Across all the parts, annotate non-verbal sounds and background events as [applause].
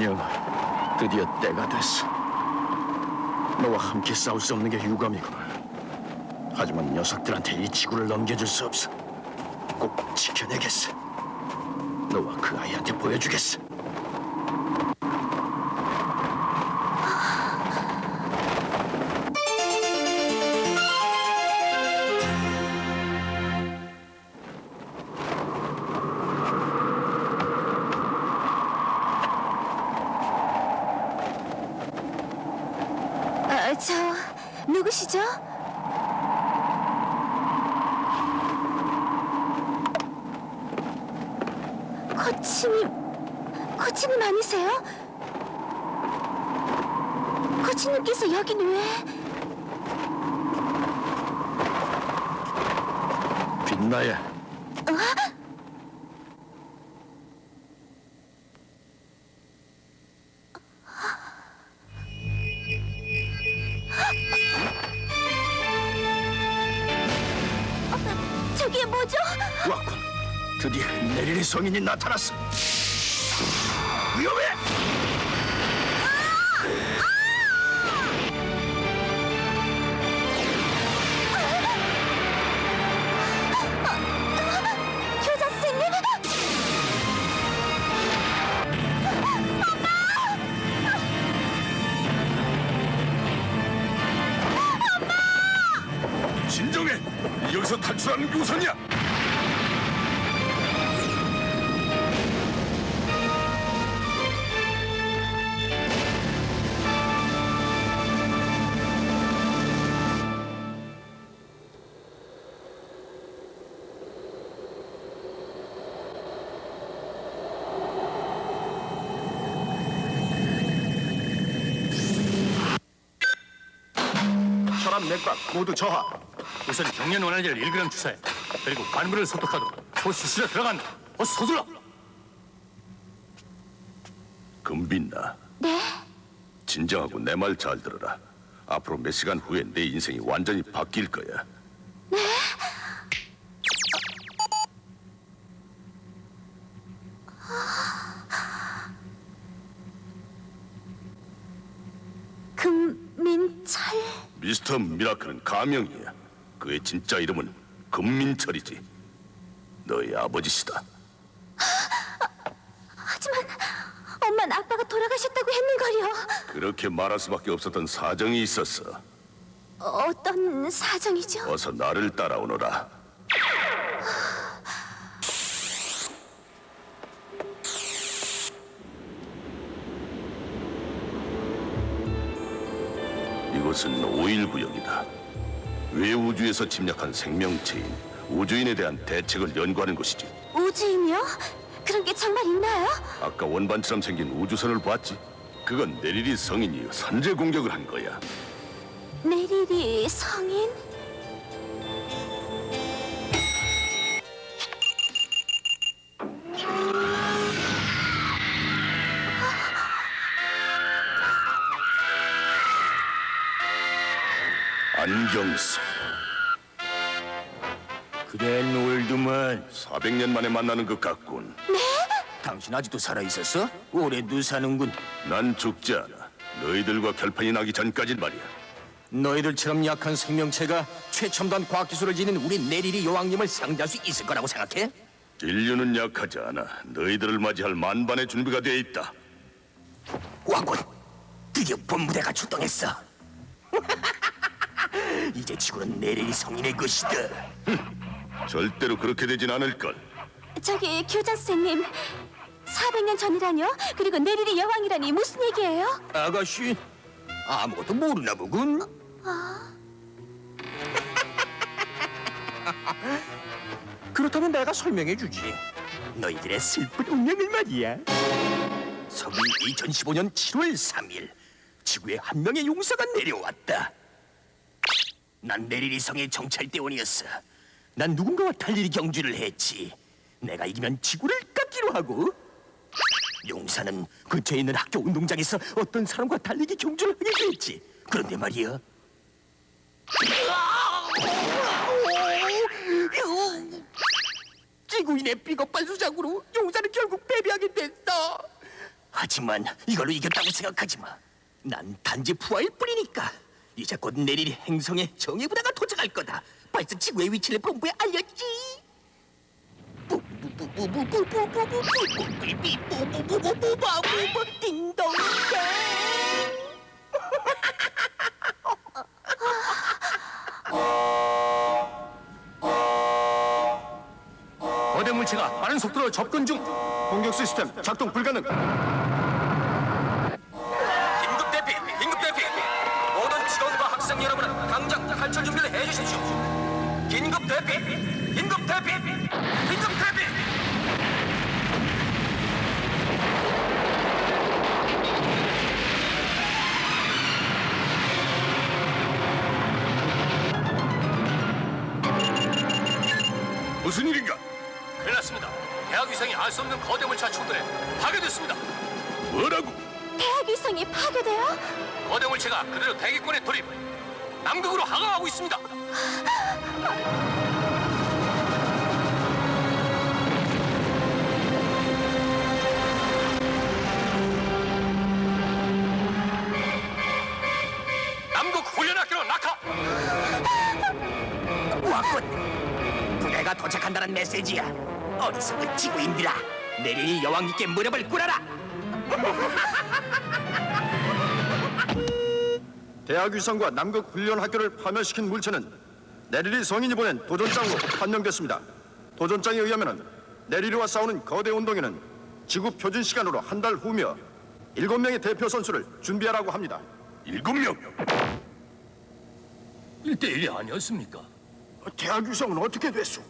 은영, 드디어 때가 됐어. 너와 함께 싸울 수 없는 게 유감이구나. 하지만 녀석들한테 이 지구를 넘겨줄 수 없어. 꼭 지켜내겠어. 너와 그 아이한테 보여주겠어. 누구시죠? 코치님, 코치님 아니세요? 코치님께서 여긴 왜? 빛나야. 저게 뭐죠? 왔군. 드디어 내리리 성인이 나타났어. 우선이야! 혈압 맥박 모두 저하. 우선 경련 원활제를 1g 주사해. 그리고 관부를 소독하도록 호수실에 들어간다. 어서 서둘러. 금빛나. 네? 진정하고 내 말 잘 들어라. 앞으로 몇 시간 후에 내 인생이 완전히 바뀔 거야. 금민철? 미스터 미라클은 가명이야. 그의 진짜 이름은 금민철이지. 너의 아버지시다. 하지만 엄마는 아빠가 돌아가셨다고 했는걸요. 그렇게 말할 수밖에 없었던 사정이 있었어. 어떤 사정이죠? 어서 나를 따라오너라. 이곳은 오일 구역이다. 외 우주에서 침략한 생명체인 우주인에 대한 대책을 연구하는 곳이지. 우주인이요? 그런 게 정말 있나요? 아까 원반처럼 생긴 우주선을 봤지? 그건 내리리 성인이 선제 공격을 한 거야. 내리리 성인? 안경수. 그래 노을드만 400년 만에 만나는 것 같군. 당신 아직도 살아 있었어? 오래도 사는군. 난 죽지 않아. 너희들과 결판이 나기 전까진 말이야. 너희들처럼 약한 생명체가 최첨단 과학 기술을 지닌 우리 내리리 여왕님을 상대할 수 있을 거라고 생각해? 인류는 약하지 않아. 너희들을 맞이할 만반의 준비가 되어 있다. 왕군, 드디어 본부대가 출동했어. [laughs] 이제 지구는 내리리 성인의 것이다. 절대로 그렇게 되진 않을 걸. 저기 교장 선생님 400년 전이라뇨? 그리고 내리리 여왕이라니 무슨 얘기예요? 아가씨, 아무것도 모르나 보군. [laughs] 그렇다면 내가 설명해 주지. 너희들의 슬픈 운명을 말이야. 서기 2015년 7월 3일, 지구에 한 명의 용사가 내려왔다. 난 내리리 성의 정찰대원이었어. 난 누군가와 달리리 경주를 했지. 내가 이기면 지구를 깎기로 하고 용사는 근처에 있는 학교 운동장에서 어떤 사람과 달리기 경주를 하게 됐지. 그런데 말이야. 지구인의 비겁한 수작으로 용사는 결국 패배하게 됐어. 하지만 이걸로 이겼다고 생각하지 마. 난 단지 부하일 뿐이니까. 이제 곧 내릴 행성에 정예부대가 도착할 거다. 벌써 지구의 위치를 본부에 알렸지. 거대 물체가 빠른 속도로 접근 중. 공격 시스템 작동 불가능. 긴급 대피, 긴급 대피. 모든 직원과 학생 여러분은 당장 탈출 준비를 해주십시오. 긴급 대피, 긴급 대피, 긴급 대피. 무슨 일인가? 큰일 났습니다. 대학 위성이 알 수 없는 거대 물체가 충돌해 파괴됐습니다. 뭐라고? 대학 위성이 파괴돼요? 거대 물체가 그대로 대기권에 돌입. 남극으로 항항하고 있습니다. 도착한다는 메시지야. 어리석은 지구인들아. 내리니 여왕님께 무릎을 꿇어라. [laughs] 대학 위성과 남극 훈련 학교를 파멸시킨 물체는 내리리 성인이 보낸 도전장으로 판명됐습니다. 도전장에 의하면 내리리와 싸우는 거대 운동회는 지구 표준 시간으로 한 달 후며 일곱 명의 대표 선수를 준비하라고 합니다. 일곱 명. 1대1이 아니었습니까? 대학 위성은 어떻게 됐소?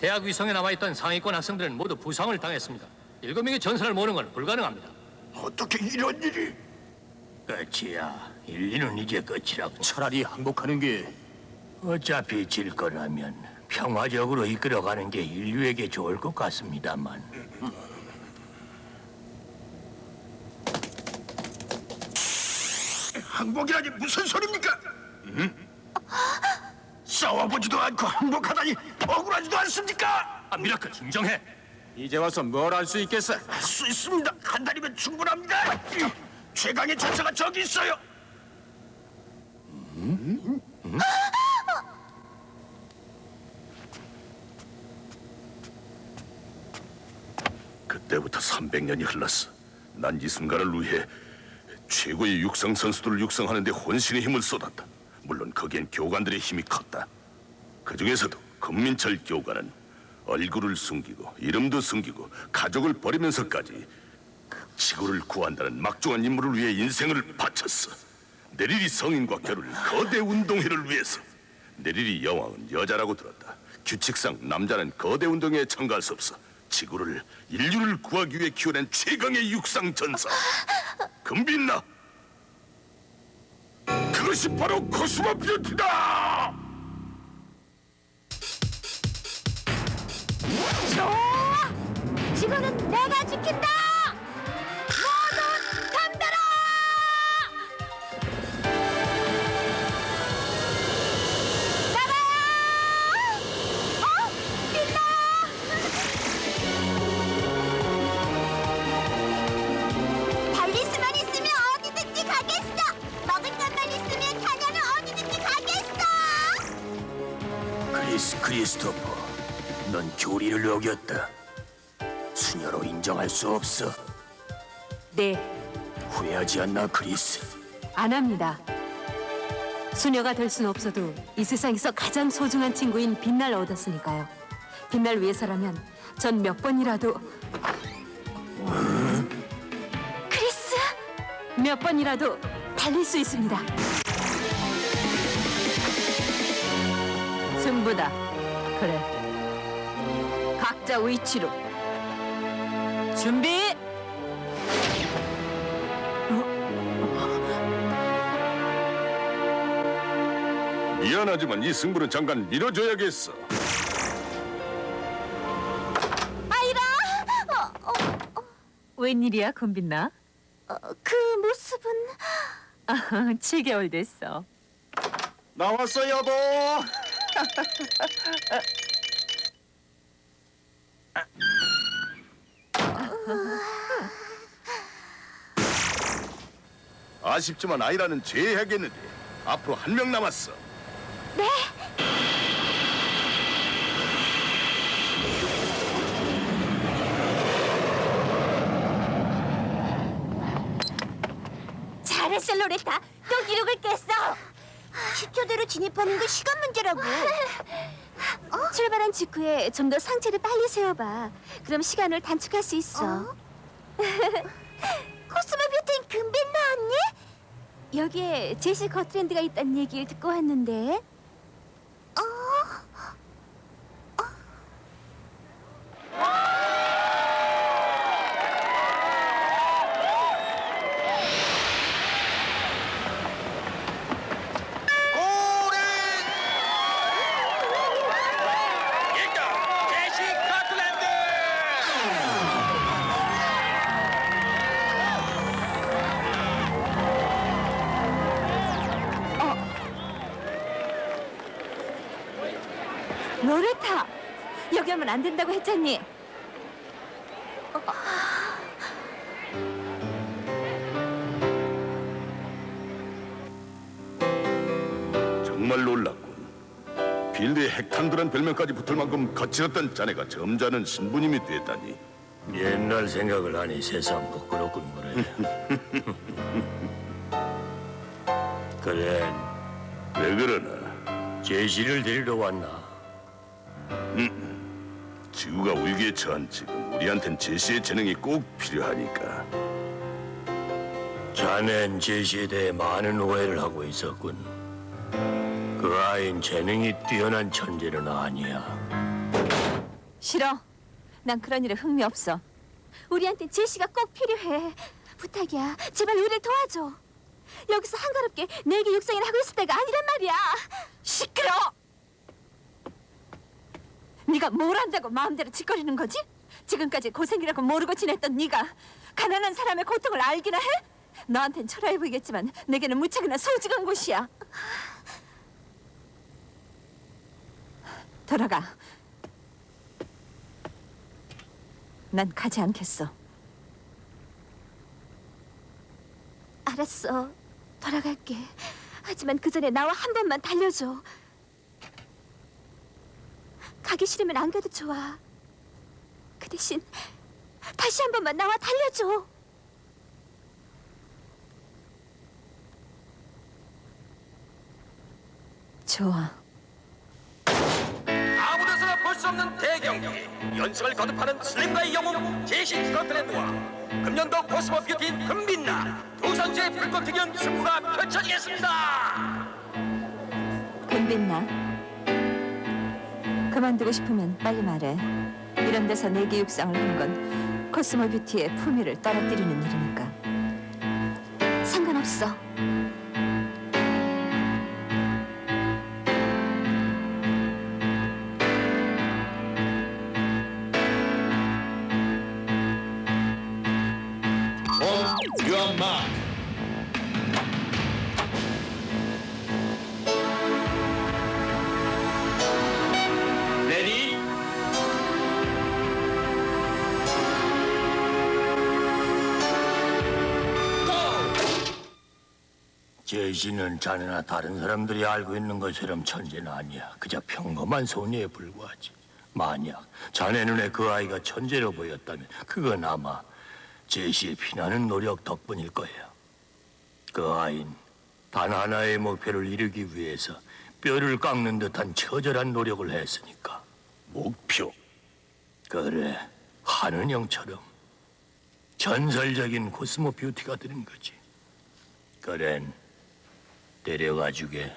대학 위성에 남아있던 상위권 학생들은 모두 부상을 당했습니다. 일곱 명의 전선을 모는 건 불가능합니다. 어떻게 이런 일이? 끝이야. 인류는 이제 끝이라고. 차라리 항복하는 게 어차피 질 거라면 평화적으로 이끌어가는 게 인류에게 좋을 것 같습니다만. 항복이라니 무슨 소리입니까? 싸워보지도 않고 항복하다니 억울하지도 않습니까? 아, 미라클 진정해. 이제 와서 뭘 할 수 있겠어? 할 수 있습니다. 한 달이면 충분합니다. 최강의 전사가 저기 있어요. 그때부터 300년이 흘렀어. 난 이 순간을 위해 최고의 육상 선수들을 육성하는 데 혼신의 힘을 쏟았다. 물론 거기엔 교관들의 힘이 컸다. 그 중에서도 금민철 교관은 얼굴을 숨기고 이름도 숨기고 가족을 버리면서까지 지구를 구한다는 막중한 임무를 위해 인생을 바쳤어. 내리리 성인과 겨룰 거대 운동회를 위해서. 내리리 여왕은 여자라고 들었다. 규칙상 남자는 거대 운동회에 참가할 수 없어. 지구를 인류를 구하기 위해 키워낸 최강의 육상 전사 금빛나. 그것이 바로 코스모 뷰티다. 좋아! 지구는 내가 지킨다! 크리스토퍼, 넌 교리를 어겼다. 수녀로 인정할 수 없어. 네, 후회하지 않나, 크리스? 안 합니다. 수녀가 될 순 없어도 이 세상에서 가장 소중한 친구인 빛날 얻었으니까요. 빛날 위해서라면 전 몇 번이라도 크리스, 몇 번이라도 달릴 수 있습니다. 승부다. 그래. 각자 위치로. 준비. 미안하지만 이 승부는 잠깐 미뤄줘야겠어. 아이라. 어, 어, 웬일이야, 금빛나? 어, 그 모습은 [laughs] 아, 7개월 됐어. 나왔어 여보. [laughs] 아쉽지만 아이라는 제해야겠는데 앞으로 한 명 남았어. 잘했어 로레타. 또 기록을 깼어. 10초대로 진입하는 게 시간 문제라고. [laughs] 출발한 직후에 좀 더 상체를 빨리 세워봐. 그럼 시간을 단축할 수 있어. [laughs] 코스모 뷰티인 금빛나 언니? 여기에 제시 거트랜드가 있다는 얘기를 듣고 왔는데. 하면 안 된다고 했잖니? 정말 놀랐군. 빌드의 핵탄두란 별명까지 붙을 만큼 거칠었던 자네가 점잖은 신부님이 됐다니. 옛날 생각을 하니 세상 부끄럽군 그래. [laughs] 그래, 왜 그러나? 제시를 데리러 왔나? 지구가 위기에 처한 지금 우리한텐 제시의 재능이 꼭 필요하니까. 자넨 제시에 대해 많은 오해를 하고 있었군. 그 아이는 재능이 뛰어난 천재는 아니야. 싫어. 난 그런 일에 흥미 없어. 우리한테 제시가 꼭 필요해. 부탁이야. 제발 우리를 도와줘. 여기서 한가롭게 내게 육성이나 하고 있을 때가 아니란 말이야. 시끄러! 네가 뭘 안다고 마음대로 짓거리는 거지? 지금까지 고생이라고 모르고 지냈던 네가 가난한 사람의 고통을 알기나 해? 너한텐 초라해 보이겠지만 내게는 무척이나 소중한 곳이야. 돌아가. 난 가지 않겠어. 알았어. 돌아갈게. 하지만 그 전에 나와 한 번만 달려줘. 가기 싫으면 안 가도 좋아. 그 대신 다시 한 번만 나와 달려줘. 좋아. 아무 데서나 볼 수 없는 대경기 연승을 거듭하는 슬림과의 영웅 제시 스코틀랜드와 금년도 코스모 뷰티인 금빛나 두 선수의 불꽃 튀기는 승부가 펼쳐지겠습니다 금빛나. 그만두고 싶으면 빨리 말해. 이런 데서 내기 육상을 하는 건 코스모 뷰티의 품위를 떨어뜨리는 일이니까. 상관없어. 제시는 자네나 다른 사람들이 알고 있는 것처럼 천재는 아니야. 그저 평범한 소녀에 불과하지. 만약 자네 눈에 그 아이가 천재로 보였다면 그건 아마 제시의 피나는 노력 덕분일 거예요. 그 아이는 단 하나의 목표를 이루기 위해서 뼈를 깎는 듯한 처절한 노력을 했으니까. 목표. 그래, 하은영처럼 전설적인 코스모 뷰티가 되는 거지. 그랜 데려가 주게.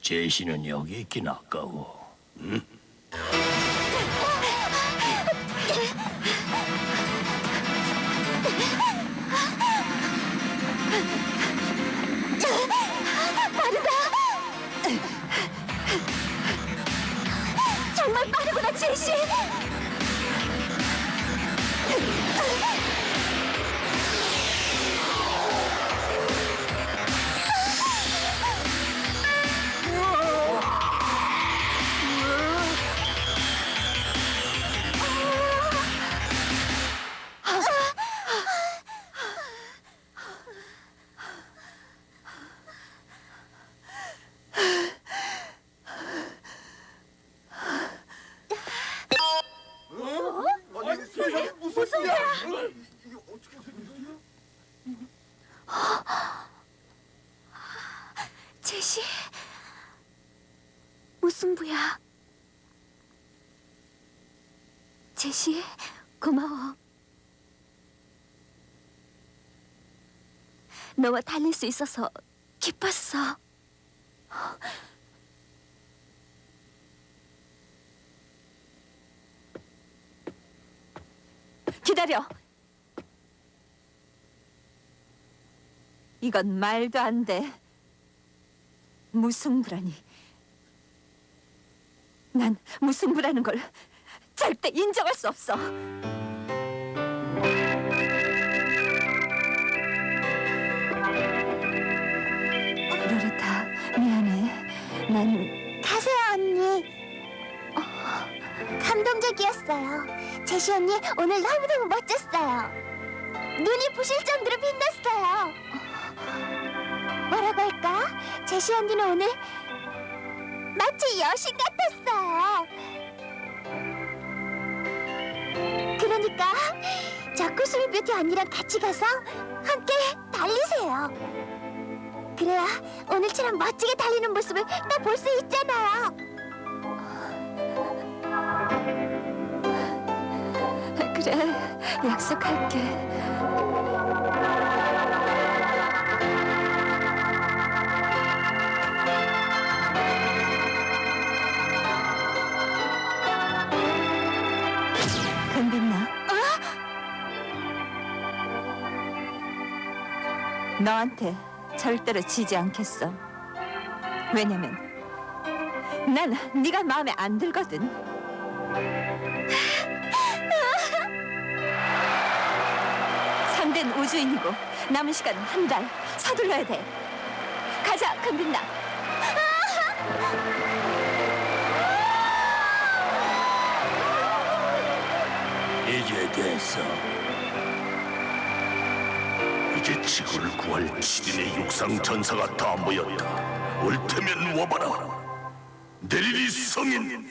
제시는 여기 있긴 아까워. 정 제시. 무슨 부야? 제시, 고마워. 너와 달릴 수 있어서 기뻤어. 기다려. 이건 말도 안 돼. 무승부라니. 난 무승부라는 걸 절대 인정할 수 없어. 로레타, 미안해. 난 가세요, 언니. 어, 감동적이었어요. 제시 언니 오늘 너무너무 멋졌어요. 눈이 부실 정도로 빛났어요. 뭐라고 할까? 제시 언니는 오늘 마치 여신 같았어요. 그러니까 저 코스미 뷰티 언니랑 같이 가서 함께 달리세요. 그래야 오늘처럼 멋지게 달리는 모습을 또볼수 있잖아요. 그래, 약속할게. 금빛나. 너한테 절대로 지지 않겠어. 왜냐면 난 네가 마음에 안 들거든. 상대는 우주인이고 남은 시간은 한 달. 서둘러야 돼. 가자, 금빛나. 이제 됐어. 이제 지구를 구할 7인의 육상 전사가 다 모였다. 올 테면 와봐라. 내리리 성인